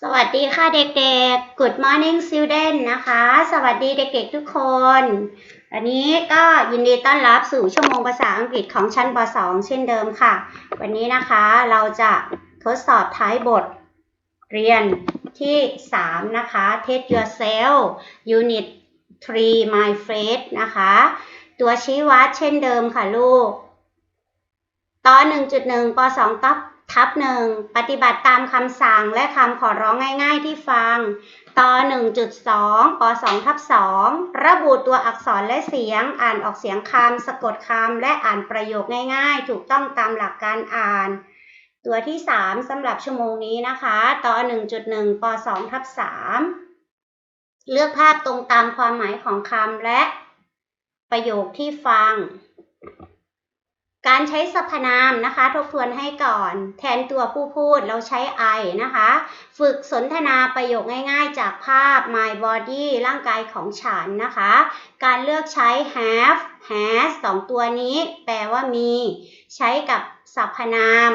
สวัสดีค่ะเด็กๆ Good morning student นะคะ สวัสดีเด็กๆทุกคน อันนี้ก็ยินดีต้อนรับสู่ชั่วโมงภาษาอังกฤษของชั้นป .2 เช่นเดิมค่ะ วันนี้นะคะเราจะทดสอบท้ายบทเรียนที่ 3 นะคะ Test yourself unit 3 my phrase นะคะ ตัวชี้วัดเช่นเดิมค่ะลูกตอน1.1ป .2 ตับ ทับหนึ่งปฏิบัติตามคำสั่งและคำขอร้องง่ายๆที่ฟังต่อ1.2ป2ทับ2ระบุตัวอักษรและเสียง อ่านออกเสียงคำสะกดคำและอ่านประโยคง่ายๆ ถูกต้องตามหลักการอ่าน ตัวที่ 3สำหรับชั่วโมงนี้นะคะต่อ1.1ป2ทับ3เลือกภาพตรงตามความหมายของคำและประโยคที่ฟัง การใช้สรรพนามนะคะ ทบทวนให้ก่อน แทนตัวผู้พูดเราใช้ I นะคะ ฝึกสนทนาประโยคง่ายๆ จากภาพ my body ร่างกายของฉันนะคะ การเลือกใช้ have has สองตัวนี้แปลว่ามี ใช้กับสรรพนาม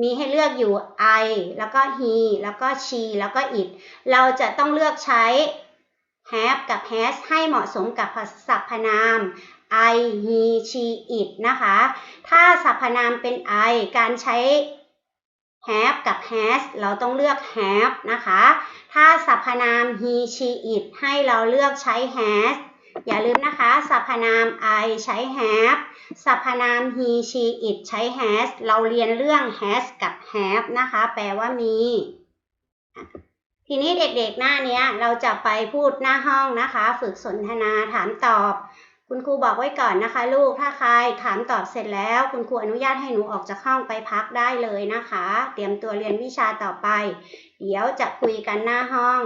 มีให้เลือกอยู่ I แล้วก็ he แล้วก็ she แล้วก็ it เราจะต้องเลือกใช้ have กับ has ให้เหมาะสมกับสรรพนาม I he she it นะคะ ถ้าสรรพนามเป็น I การใช้ have กับ has เราต้องเลือก have นะคะ ถ้าสรรพนาม he she it ให้เราเลือกใช้ has อย่าลืมนะคะสรรพนาม I ใช้ have สรรพนาม he she it ใช้ has เราเรียนเรื่อง has กับ have นะคะ แปลว่ามี ทีนี้เด็กๆหน้าเนี้ย เราจะไปพูดหน้าห้องนะคะ ฝึกสนทนาถามตอบ คุณครูบอกไว้ก่อนนะคะ ลูกถ้าใครถามตอบเสร็จแล้ว คุณครูอนุญาตให้หนูออกจากห้องไปพักได้เลยนะคะ เตรียมตัวเรียนวิชาต่อไป เดี๋ยวจะคุยกันหน้าห้อง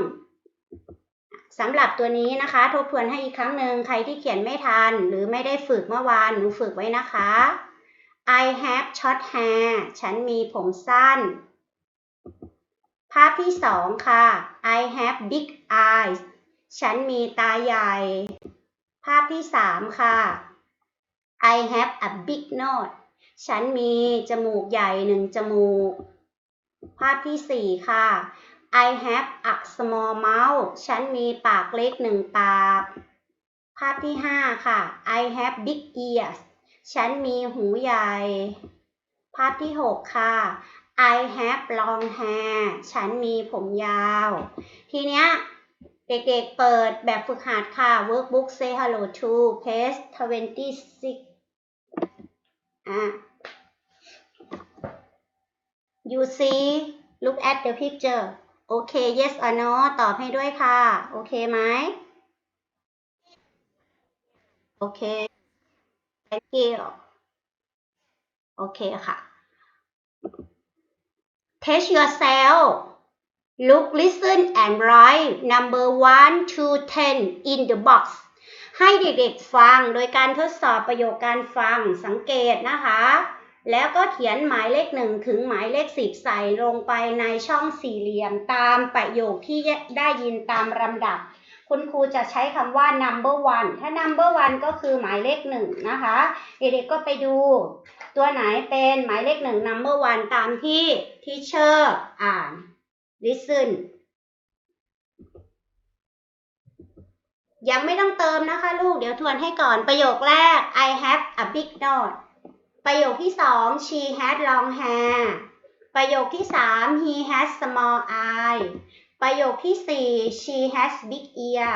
สำหรับตัวนี้นะคะ ทบทวนให้อีกครั้งหนึ่งใครที่เขียนไม่ทัน หรือไม่ได้ฝึกเมื่อวานหนูฝึกไว้นะคะ I have short hair ฉันมีผมสั้น ภาพที่สองค่ะ I have big eyes ฉันมีตาใหญ่ ภาพที่สามค่ะ I have a big nose ฉันมีจมูกใหญ่หนึ่งจมูก ภาพที่สี่ค่ะ I have a small mouth ฉันมีปากเล็กหนึ่งปาก ภาพที่ห้าค่ะ I have big ears ฉันมีหูใหญ่ ภาพที่หกค่ะ I have long hair ฉันมีผมยาว ทีเนี้ย เด็กๆเปิดแบบฝึกหัดค่ะ workbook say hello to page 26อะ you see look at the picture โอเค yes or no ตอบให้ด้วยค่ะ โอเคไหม โอเค thank you โอเคค่ะ test yourself look listen and write number 1 to 10 in the box ให้เด็กๆฟังโดยการทดสอบประโยคการฟังสังเกตนะคะ แล้วก็เขียนหมายเลขหนึ่งถึงหมายเลขสิบใส่ลงไปในช่องสี่เหลี่ยมตามประโยคที่ได้ยินตามลำดับ คุณครูจะใช้คำว่า number one ถ้า number one ก็คือหมายเลขหนึ่งนะคะ เด็กๆก็ไปดู ตัวไหนเป็นหมายเลขหนึ่ง number one ตามที่ teacher อ่าน listen ยังไม่ต้องเติมนะคะลูก เดี๋ยวทวนให้ก่อนประโยคแรก I have a big nose ประโยคที่สอง she has long hair ประโยคที่สาม he has small eye ประโยคที่สี่ she has big ear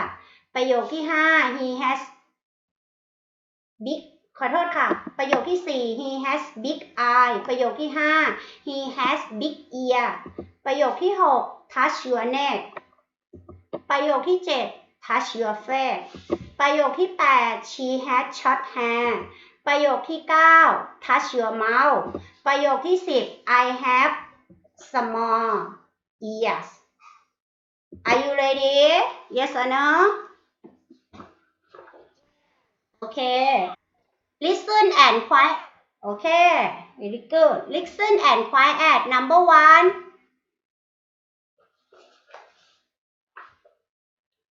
ประโยคที่ห้า he has big ขอโทษค่ะ ประโยคที่สี่ he has big eye ประโยคที่ห้า he has big ear ประโยคที่หก touch your neck ประโยคที่เจ็ด touch your face ประโยคที่แปด she has short hair ประโยคที่ 9 touch your mouth ประโยคที่ 10 I have small ears Are you ready Yes or no Okay Listen and quiet Okay very good Listen and quiet Number one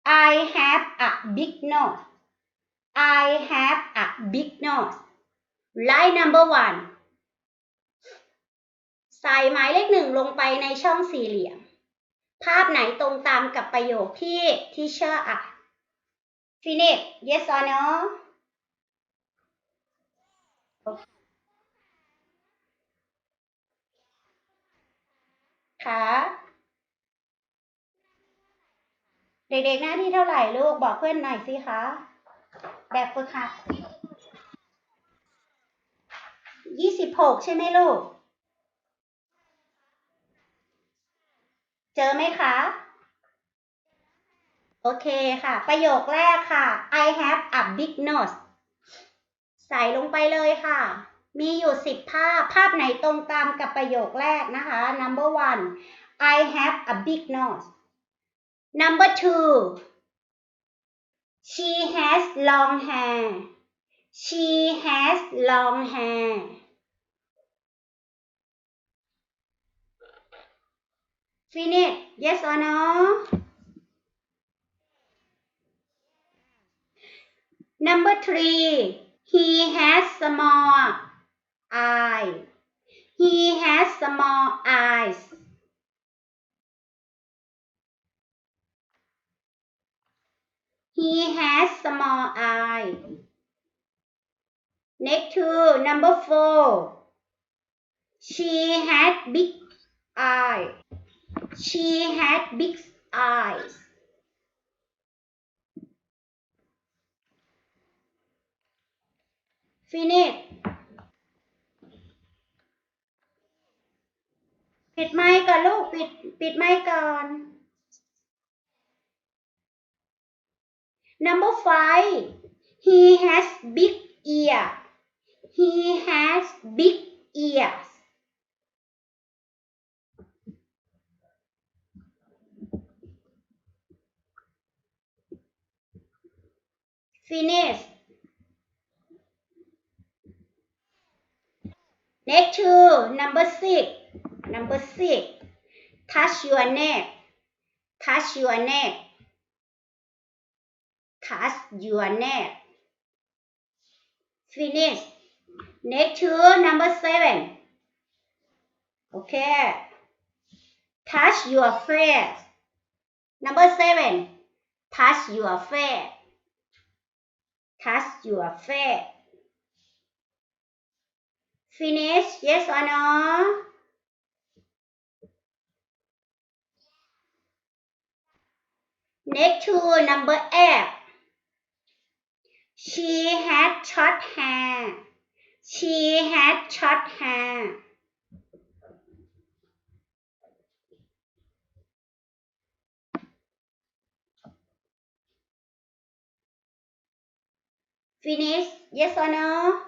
I have a big nose I have a big nose. Line number one. ใส่หมายเลขหนึ่งลงไปในช่องสี่เหลี่ยม ภาพไหนตรงตามกับประโยคที่ที่เชื่ออะ finish yes or no ค่ะ เด็กๆหน้าที่เท่าไหร่ลูกบอกเพื่อนหน่อยสิคะ แบบฝึกหัดยี่สิบหกใช่ไหมลูก เจอไหมคะ โอเคค่ะ ประโยคแรกค่ะ I have a big nose ใส่ลงไปเลยค่ะ มีอยู่สิบภาพ ภาพไหนตรงตามกับประโยคแรกนะคะ number one I have a big nose number two. She has long hair. She has long hair. Finish. Yes or no? Number three, he has small eye. He has small eyes. He has small eye. Next to number four, she had big eye. She had big eyes. Finish ปิดไมค์ก่อนลูก ปิด ปิดไมค์ก่อน Number five he has big ear he has big ears Finish Next to number six. Number six. Touch your neck. Touch your neck. Touch your neck. Finish. Next to number seven. Okay. Touch your face. Number seven. Touch your face. Touch your face. Finish, yes or no? Next to number eight. She had short hair. She had short hair. Finish, yes or no?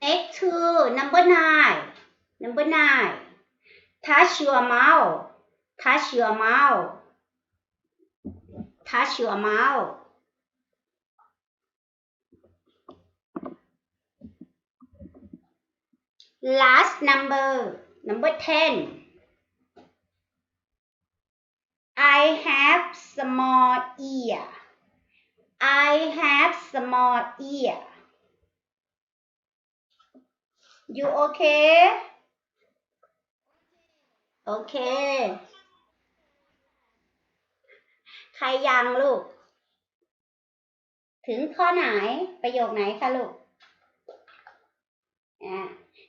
Next to number nine. Number nine. Touch your mouth. Touch your mouth touch your mouth. Last number, number 10. I have small ear. I have small ear. You okay? Okay. ใครยังลูก ถึงข้อไหนประโยคไหนคะลูก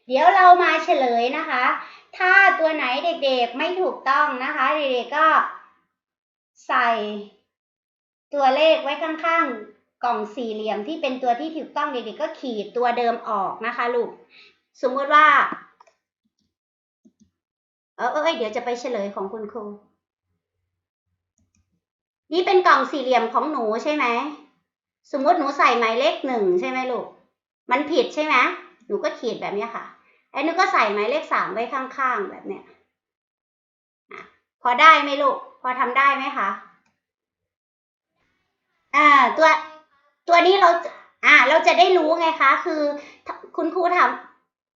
เดี๋ยวเรามาเฉลยนะคะ ถ้าตัวไหนเด็กๆไม่ถูกต้องนะคะ เด็กๆก็ใส่ตัวเลขไว้ข้างๆ กล่องสี่เหลี่ยมที่เป็นตัวที่ถูกต้องเด็กๆก็ขีดตัวเดิมออกนะคะลูก สมมติว่า เออเอยเดี๋ยวจะไปเฉลยของคุณครู นี่เป็นกล่องสี่เหลี่ยมของหนูใช่ไหม สมมติหนูใส่หมายเลขหนึ่งใช่ไหมลูก มันผิดใช่ไหมหนูก็ขีดแบบนี้ค่ะ ไอ้หนูก็ใส่หมายเลขสามไว้ข้างๆแบบเนี้ยพอได้ไหมลูก พอทำได้ไหมคะ อ่า ตัวตัวนี้เราอ่า เราจะได้รู้ไงคะ คือ คุณครูถาม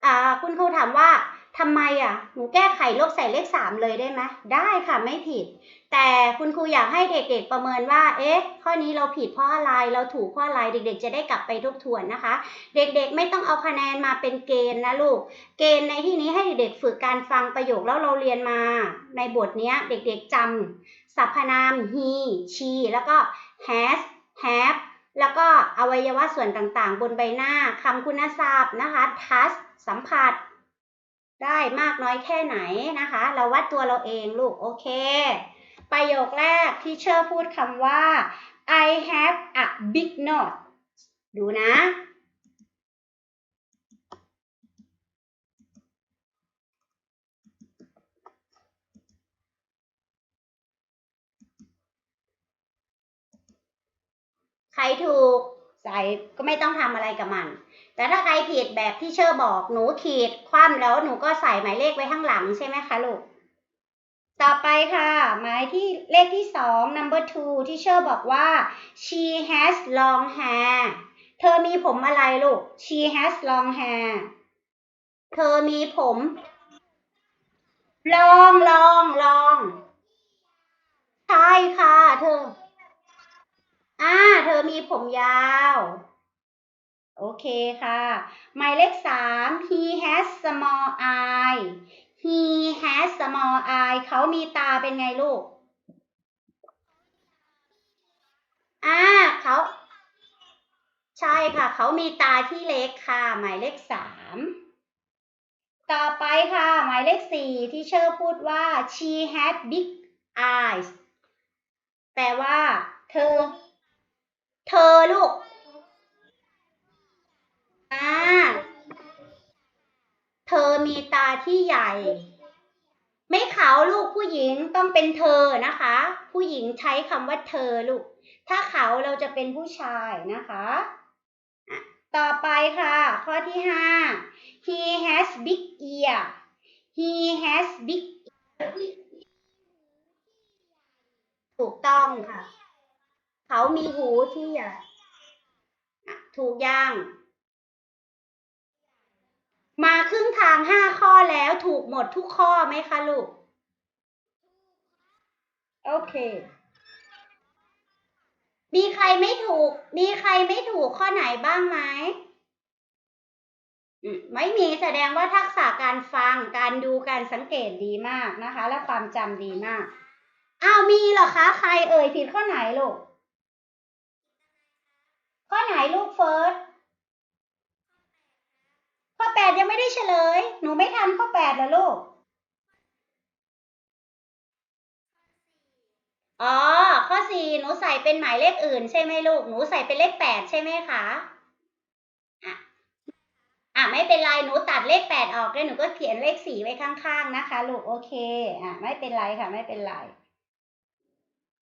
อ่า คุณครูถามว่า ทำไมอะ หนูแก้ไขลบใส่เลขสามเลยได้ไหมได้ค่ะไม่ผิด แต่คุณครูอยากให้เด็กๆประเมินว่า เอ๊ะ ข้อนี้เราผิดเพราะอะไร เราถูกเพราะอะไร เด็กๆ จะได้กลับไปทบทวนนะคะ เด็กๆ ไม่ต้องเอาคะแนนมาเป็นเกณฑ์นะลูก เกณฑ์ในที่นี้ให้เด็กๆ ฝึกการฟังประโยคแล้วเราเรียนมา ในบทนี้เด็กๆจำสรรพนาม he she แล้วก็ has have แล้วก็อวัยวะส่วนต่างๆ บนใบหน้าคำคุณศัพท์นะคะ touch สัมผัส ได้มากน้อยแค่ไหนนะคะ เราวัดตัวเราเองลูกโอเค ประโยคแรกที่เชอร์พูดคำว่า I have a big nose ดูนะ ใครถูก ใส่ก็ไม่ต้องทำอะไรกับมัน แต่ถ้าใครผิดแบบที่เชอร์บอกหนูขีดคว่ำแล้วหนูก็ใส่หมายเลขไว้ข้างหลังใช่ไหมคะลูก ต่อไปค่ะ หมายที่เลขที่สอง number two ที่เชอร์บอกว่า she has long hair เธอมีผมอะไรลูก she has long hair เธอมีผม ลองลองลอง ใช่ค่ะ เธอ อ่า เธอมีผมยาว โอเคค่ะ หมายเลขสาม he has small eye he has small eye เขามีตาเป็นไงลูก อ่า เขา ใช่ค่ะ เขามีตาที่เล็กค่ะ หมายเลขสามต่อไปค่ะ หมายเลขสี่ที่เชอร์พูดว่า she had big eyes แปลว่า เธอ เธอลูกอ่าเธอมีตาที่ใหญ่ ไม่เขาลูกผู้หญิงต้องเป็นเธอนะคะ ผู้หญิงใช้คำว่าเธอลูก ถ้าเขาเราจะเป็นผู้ชายนะคะอะต่อไปค่ะ ข้อที่ห้า he has big ear he has big ถูกต้องค่ะ เขามีหูที่ใหญ่อะถูกยังมาครึ่งทางห้าข้อแล้วถูกหมดทุกข้อไหมคะลูก โอเค มีใครไม่ถูก มีใครไม่ถูกข้อไหนบ้างไหมไม่มีแสดงว่าทักษะการฟังการดูการสังเกตดีมากนะคะ และความจำดีมาก อ้าวมีเหรอคะ ใครเอ่ยผิดข้อไหนลูก ข้อไหนลูกเฟิร์สข้อแปดยังไม่ได้เฉลย หนูไม่ทันข้อแปดเหรอลูก อ๋อ ข้อสี่หนูใส่เป็นหมายเลขอื่นใช่ไหมลูก หนูใส่เป็นเลขแปดใช่ไหมคะอะอะไม่เป็นไร หนูตัดเลขแปดออกแล้วหนูก็เขียนเลขสี่ไว้ข้างๆนะคะ ลูก โอเค อะ ไม่เป็นไรค่ะ ไม่เป็นไร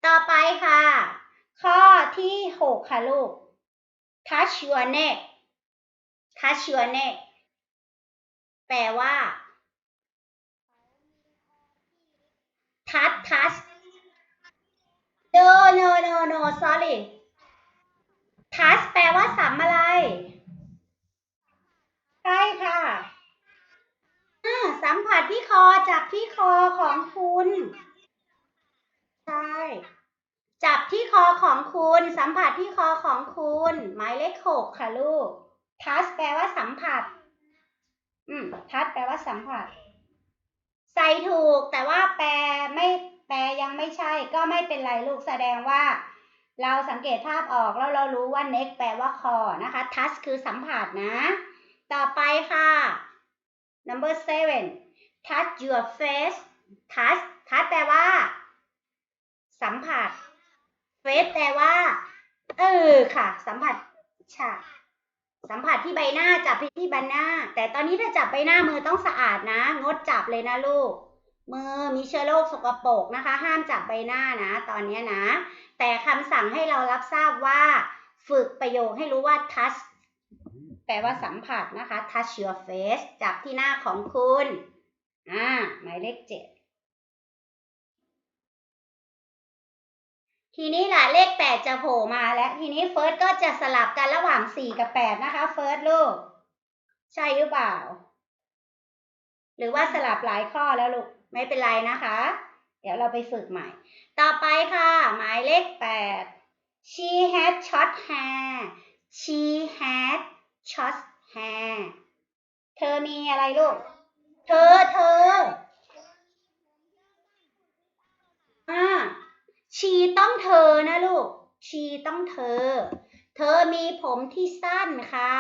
ต่อไปค่ะ ข้อที่หกค่ะลูก touch your neck touch your neck แปลว่า touch touch no no no no sorry touch แปลว่าสัมอะไร ใช่ค่ะอ่าสัมผัสที่คอจับที่คอของคุณ ใช่ จับที่คอของคุณ สัมผัสที่คอของคุณ หมายเลขหกค่ะลูกทัชแปลว่าสัมผัส อืมทัชแปลว่าสัมผัส ใส่ถูกแต่ว่าแปลไม่แปลยังไม่ใช่ ก็ไม่เป็นไรลูกแสดงว่า เราสังเกตภาพออกแล้วเรารู้ว่า neck แปลว่าคอนะคะ touch คือสัมผัสนะ ต่อไปค่ะ number seven touch your face touch touch แปลว่า สัมผัส face แปลว่า เออค่ะ สัมผัสใช่สัมผัสที่ใบหน้าจับที่ใบหน้า แต่ตอนนี้ถ้าจับใบหน้ามือต้องสะอาดนะ งดจับเลยนะลูก มือมีเชื้อโรคสกปรกนะคะ ห้ามจับใบหน้านะ ตอนนี้นะ แต่คำสั่งให้เรารับทราบว่า ฝึกประโยคให้รู้ว่า touch แปลว่าสัมผัสนะคะ touch your face จับที่หน้าของคุณ อ่า หมายเลขเจ็ด ทีนี้ล่ะเลขแปดจะโผล่มาแล้วทีนี้เฟิร์สก็จะสลับกันระหว่างสี่กับแปดนะคะเฟิร์สลูก ใช่หรือเปล่า หรือว่าสลับหลายข้อแล้วลูก ไม่เป็นไรนะคะ เดี๋ยวเราไปฝึกใหม่ ต่อไปค่ะ หมายเลขแปด she had short hair she had short hair เธอมีอะไรลูก เธอเธออ่า ชีต้องเธอนะลูก ชีต้องเธอ เธอมีผมที่สั้นค่ะ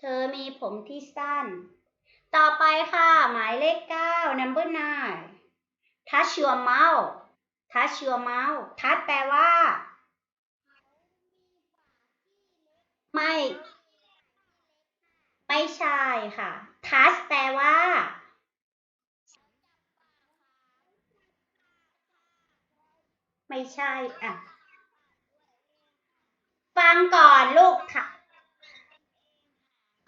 เธอมีผมที่สั้น ต่อไปค่ะ หมายเลขเก้า number nine touch your mouth touch your mouth touch แปลว่า ไม่ ไม่ใช่ค่ะ touch แปลว่า ไม่ใช่อะ ฟังก่อนลูกค่ะ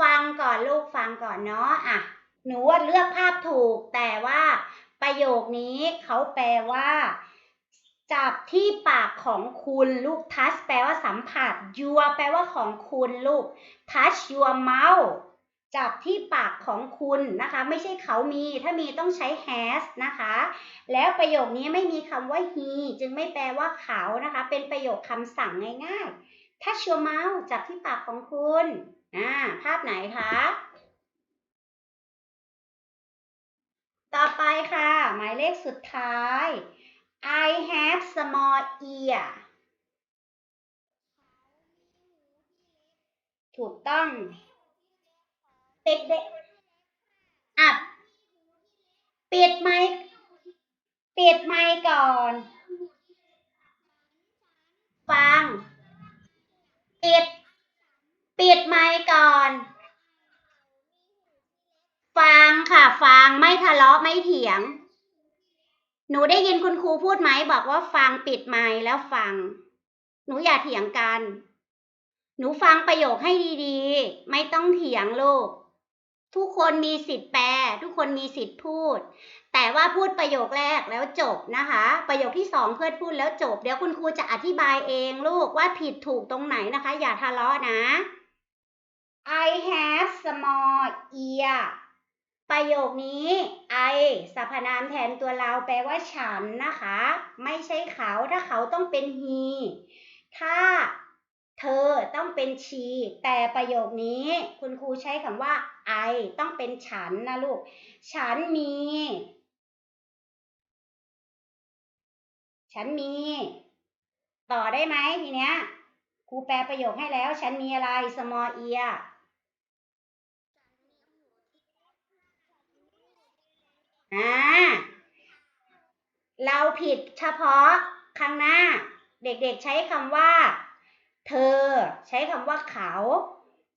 ฟังก่อนลูกฟังก่อนเนาะอะ หนูว่าเลือกภาพถูก แต่ว่าประโยคนี้เขาแปลว่า จับที่ปากของคุณลูก touch แปลว่าสัมผัส your แปลว่าของคุณลูก touch your mouth จับที่ปากของคุณนะคะ ไม่ใช่เขามี ถ้ามีต้องใช้ has นะคะ แล้วประโยคนี้ไม่มีคำว่า he จึงไม่แปลว่าเขานะคะ เป็นประโยคคำสั่งง่ายๆ touch your mouth จับที่ปากของคุณอ่าภาพไหนคะ ต่อไปค่ะ หมายเลขสุดท้าย I have small ear ถูกต้อง เด็กอะปิดไมค์ปิดไมค์ก่อน ฟัง ปิด ปิดไมค์ก่อน ฟังค่ะ ฟัง ไม่ทะเลาะ ไม่เถียง หนูได้ยินคุณครูพูดไหม บอกว่าฟังปิดไมค์แล้วฟัง หนูอย่าเถียงกัน หนูฟังประโยคให้ดีๆ ไม่ต้องเถียงลูก ทุกคนมีสิทธิ์แปล ทุกคนมีสิทธิ์พูด แต่ว่าพูดประโยคแรกแล้วจบนะคะ ประโยคที่สองเพื่อนพูดแล้วจบ เดี๋ยวคุณครูจะอธิบายเองลูกว่าผิดถูกตรงไหนนะคะ อย่าทะเลาะนะ I have small ear ประโยคนี้ I สรรพนามแทนตัวเราแปลว่าฉันนะคะ ไม่ใช่เขาถ้าเขาต้องเป็น he ถ้าเธอต้องเป็น she แต่ประโยคนี้คุณครูใช้คำว่า I ต้องเป็นฉันนะลูก ฉันมี ฉันมี ต่อได้ไหมทีเนี้ยครูแปลประโยคให้แล้ว ฉันมีอะไร small ear อ่า เราผิดเฉพาะข้างหน้า เด็กๆใช้คำว่า เธอ ใช้คำว่าเขา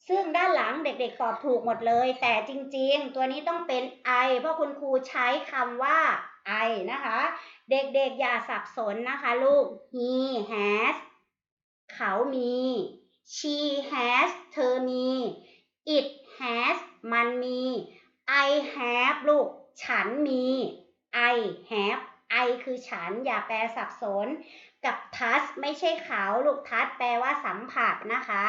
ซึ่งด้านหลังเด็กๆตอบถูกหมดเลย แต่จริงๆ ตัวนี้ต้องเป็น I เพราะคุณครูใช้คำว่า I นะคะ เด็กๆอย่าสับสนนะคะลูก he has เขามี she has เธอมี it has มันมี I have ลูก ฉันมี I have I คือฉันอย่าแปลสับสน กับ touch ไม่ใช่เขา ลูก touch แปลว่าสัมผัสนะคะ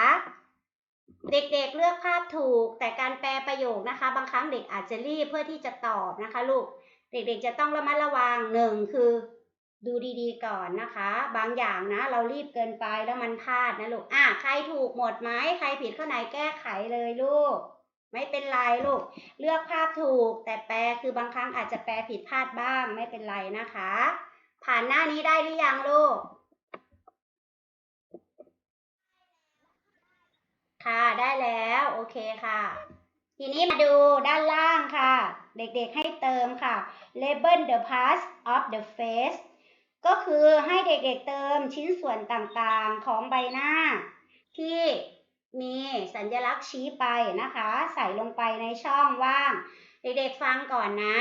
เด็กๆเลือกภาพถูก แต่การแปลประโยคนะคะ บางครั้งเด็กอาจจะรีบเพื่อที่จะตอบนะคะ ลูก เด็กๆจะต้องระมัดระวังหนึ่งคือ ดูดีๆก่อนนะคะ บางอย่างนะ เรารีบเกินไปแล้วมันพลาดนะลูกอะใครถูกหมดไหมใครผิดข้อไหนแก้ไขเลยลูก ไม่เป็นไรลูก เลือกภาพถูก แต่แปลคือบางครั้งอาจจะแปลผิดพลาดบ้าง ไม่เป็นไรนะคะ ผ่านหน้านี้ได้หรือยังลูก ค่ะได้แล้วโอเคค่ะ ทีนี้มาดูด้านล่างค่ะ เด็กๆให้เติมค่ะ label the parts of the face ก็คือให้เด็กๆเติมชิ้นส่วนต่างๆของใบหน้า ที่มีสัญลักษณ์ชี้ไปนะคะ ใส่ลงไปในช่องว่าง เด็กๆฟังก่อนนะ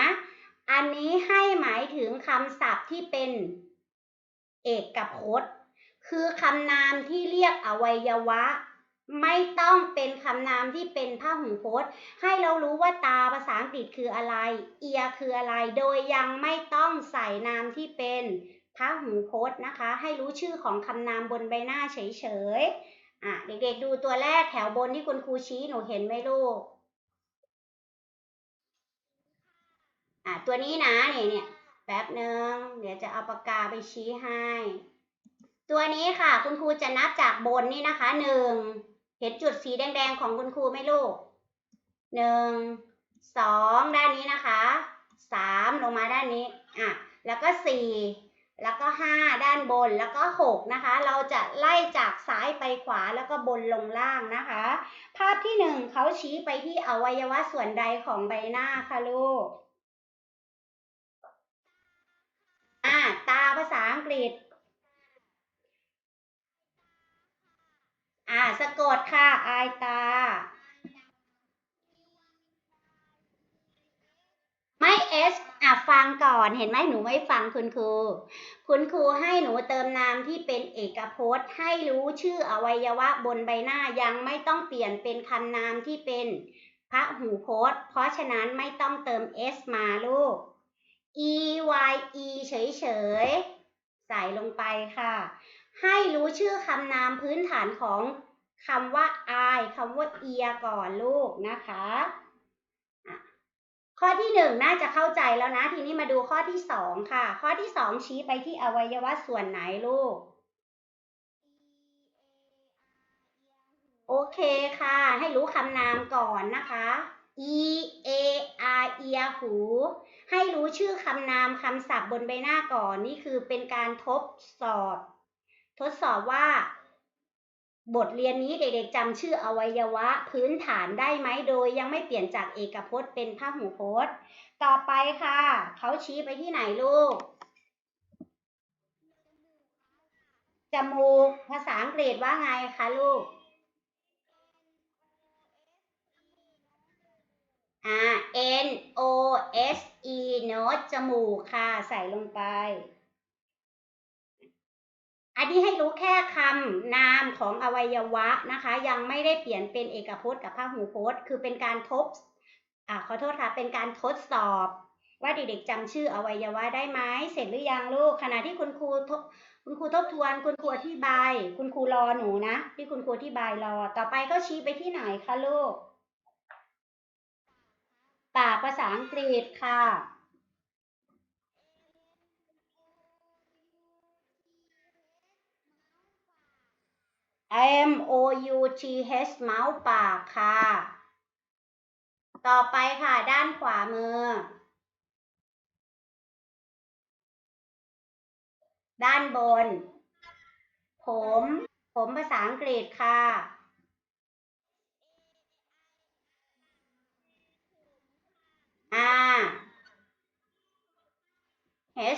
อันนี้ให้หมายถึงคำศัพท์ที่เป็นเอกพจน์คือคำนามที่เรียกอวัยวะ ไม่ต้องเป็นคำนามที่เป็นพหูพจน์ ให้เรารู้ว่าตาภาษาอังกฤษคืออะไร เอียคืออะไร โดยยังไม่ต้องใส่นามที่เป็นพหูพจน์นะคะ ให้รู้ชื่อของคำนามบนใบหน้าเฉยๆอะเด็กๆดูตัวแรกแถวบนที่คุณครูชี้หนูเห็นไหมลูกอะตัวนี้นะเนี่ยเนี่ยแป๊บหนึ่งเดี๋ยวจะเอาปากกาไปชี้ให้ ตัวนี้ค่ะคุณครูจะนับจากบนนี่นะคะหนึ่ง เห็นจุดสีแดงๆของคุณครูไหมลูกหนึ่งสองด้านนี้นะคะสามลงมาด้านนี้อะแล้วก็สี่แล้วก็ห้าด้านบนแล้วก็หกนะคะ เราจะไล่จากซ้ายไปขวาแล้วก็บนลงล่างนะคะ ภาพที่หนึ่งเขาชี้ไปที่อวัยวะส่วนใดของใบหน้าคะลูกอ่าตาภาษาอังกฤษ อ่าสะกดค่ะ อายตา ไม่เอสอะฟังก่อนเห็นไหมหนูไม่ฟังคุณครู คุณครูให้หนูเติมนามที่เป็นเอกพจน์ ให้รู้ชื่ออวัยวะบนใบหน้ายังไม่ต้องเปลี่ยนเป็นคำนามที่เป็นพระหูพจน์ เพราะฉะนั้นไม่ต้องเติม s มาลูก e y e เฉยๆ ใส่ลงไปค่ะ ให้รู้ชื่อคำนามพื้นฐานของคำว่า I คำว่า ear ก่อนลูกนะคะะข้อที่หนึ่งน่าจะเข้าใจแล้วนะ ทีนี้มาดูข้อที่สองค่ะ ข้อที่สองชี้ไปที่อวัยวะส่วนไหนลูก โอเคค่ะ ให้รู้คำนามก่อนนะคะ e a r ear หู ให้รู้ชื่อคำนามคำศัพท์บนใบหน้าก่อน นี่คือเป็นการทดสอบ ทดสอบว่า บทเรียนนี้เด็กๆจำชื่ออวัยวะพื้นฐานได้ไหมโดย ยังไม่เปลี่ยนจากเอกพจน์เป็นพหูพจน์ ต่อไปค่ะ เขาชี้ไปที่ไหนลูก จมูก ภาษาอังกฤษว่าไงคะลูกอ่า N O S E โนตจมูกค่ะ ใส่ลงไป อันนี้ให้รู้แค่คำนามของอวัยวะนะคะ ยังไม่ได้เปลี่ยนเป็นเอกพจน์กับพหูพจน์ คือเป็นการทบอ่าขอโทษค่ะ เป็นการทดสอบ ว่าเด็กๆจำชื่ออวัยวะได้ไหมเสร็จหรือยังลูกขณะที่คุณครูคุณครูทบทวน คุณครูอธิบาย คุณครูรอหนูนะ ที่คุณครูอธิบายรอ ต่อไปก็ชี้ไปที่ไหนคะลูก ปากภาษาอังกฤษค่ะ M O U T H เมาส์ปากค่ะ ต่อไปค่ะด้านขวามือ ด้านบน ผม ผมภาษาอังกฤษค่ะอ่า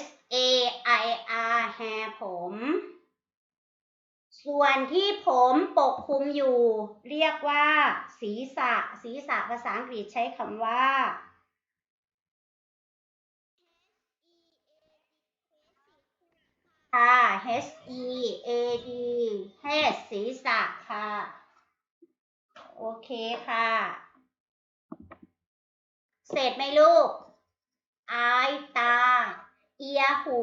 H A I R hair ผม ส่วนที่ผมปกคลุมอยู่ เรียกว่า ศีรษะ ศีรษะภาษาอังกฤษใช้คำว่าค่ะ H E A D head ศีรษะค่ะ โอเคค่ะ เสร็จไหมลูก eye ตา เอียหู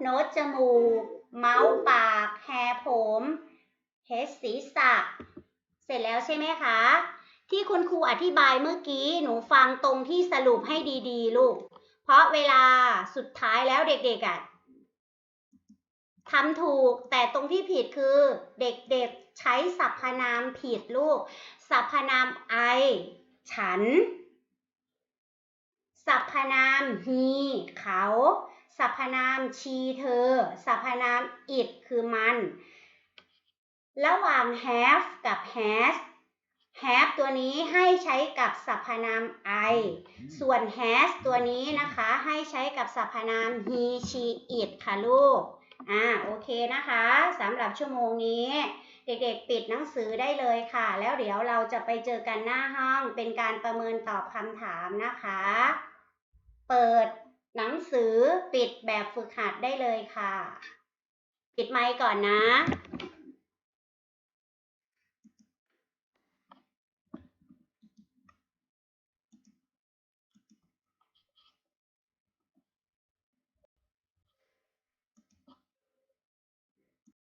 โนตจมูก เมาส์ปาก แฮร์ผม เฮดศีรษะ เสร็จแล้วใช่ไหมคะ ที่คุณครูอธิบายเมื่อกี้ หนูฟังตรงที่สรุปให้ดีๆ ลูก เพราะเวลาสุดท้ายแล้วเด็กๆอะทำถูกแต่ตรงที่ผิดคือเด็กๆใช้สรรพนามผิดลูก สรรพนามไอ ฉัน สรรพนาม he เขา สรรพนาม she เธอ สรรพนาม it คือมัน ระหว่าง have กับ has have ตัวนี้ให้ใช้กับสรรพนาม I ส่วน has ตัวนี้นะคะให้ใช้กับสรรพนาม he she it ค่ะลูก อ่า โอเคนะคะสำหรับชั่วโมงนี้ เด็กๆ ปิดหนังสือได้เลยค่ะ แล้วเดี๋ยวเราจะไปเจอกันหน้าห้อง เป็นการประเมินตอบคำถามนะคะ เปิด หนังสือปิดแบบฝึกหัดได้เลยค่ะ ปิดไมค์ก่อนนะ